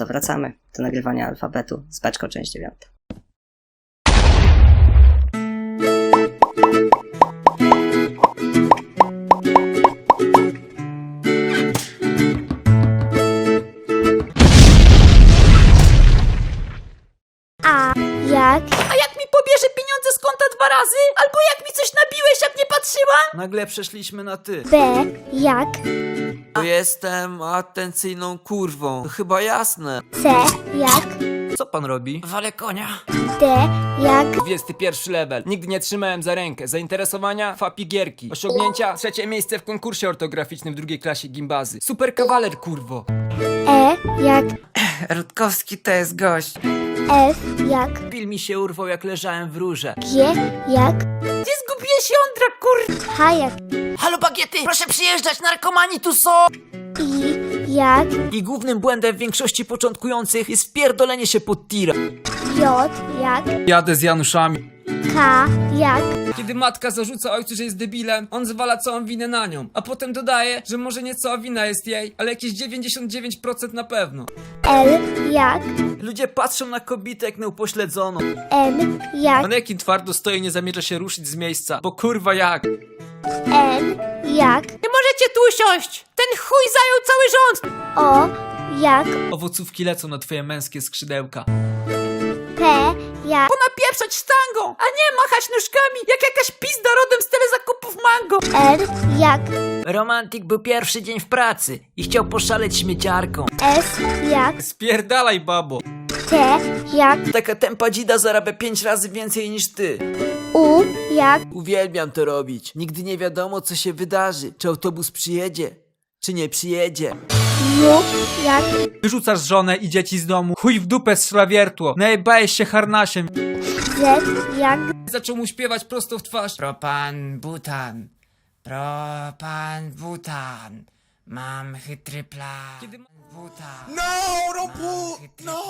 to wracamy do nagrywania alfabetu z beczką część dziewiąta. Dwa razy? Albo jak mi coś nabiłeś, jak nie patrzyłam? Nagle przeszliśmy na ty. B jak Bo jestem atencyjną kurwą. To chyba jasne. C jak Co pan robi? Wale konia. D jak 21 level. Nigdy nie trzymałem za rękę. Zainteresowania? Fapi gierki. Osiągnięcia? Trzecie miejsce w konkursie ortograficznym w drugiej klasie gimbazy. Super kawaler, kurwo. E jak Rutkowski to jest gość. F jak Pil mi się urwał jak leżałem w rurze. G jak Gdzie zgubiłeś jądra, kur... H jak Halo bagiety, proszę przyjeżdżać, narkomani tu są! I jak I głównym błędem większości początkujących jest wpierdolenie się pod tira. J jak Jadę z Januszami. K jak Kiedy matka zarzuca ojcu, że jest debilem, on zwala całą winę na nią. A potem dodaje, że może nie cała wina jest jej, ale jakieś 99% na pewno. L jak Ludzie patrzą na kobietę jak na upośledzoną. N jak Manekin twardo stoi i nie zamierza się ruszyć z miejsca, bo kurwa jak? N jak Nie możecie tu usiąść! Ten chuj zajął cały rząd! O jak Owocówki lecą na twoje męskie skrzydełka. P jak Ponapieprzać sztangą, a nie machać nóżkami, jak jakaś pizda rodem z telezakupów mango! R jak Romantik był pierwszy dzień w pracy i chciał poszaleć śmieciarką. S jak Spierdalaj, babo! T jak Taka tempa dzida zarabia pięć razy więcej niż ty. U jak Uwielbiam to robić. Nigdy nie wiadomo, co się wydarzy. Czy autobus przyjedzie, czy nie przyjedzie. U jak Wyrzucasz żonę i dzieci z domu, chuj w dupę strzela wiertło, najebałeś się harnasiem. Z jak Zaczął mu śpiewać prosto w twarz. Propan butan. Propan butan. Mam chytry plan. Kiedy- Butan. No, don't pull. No.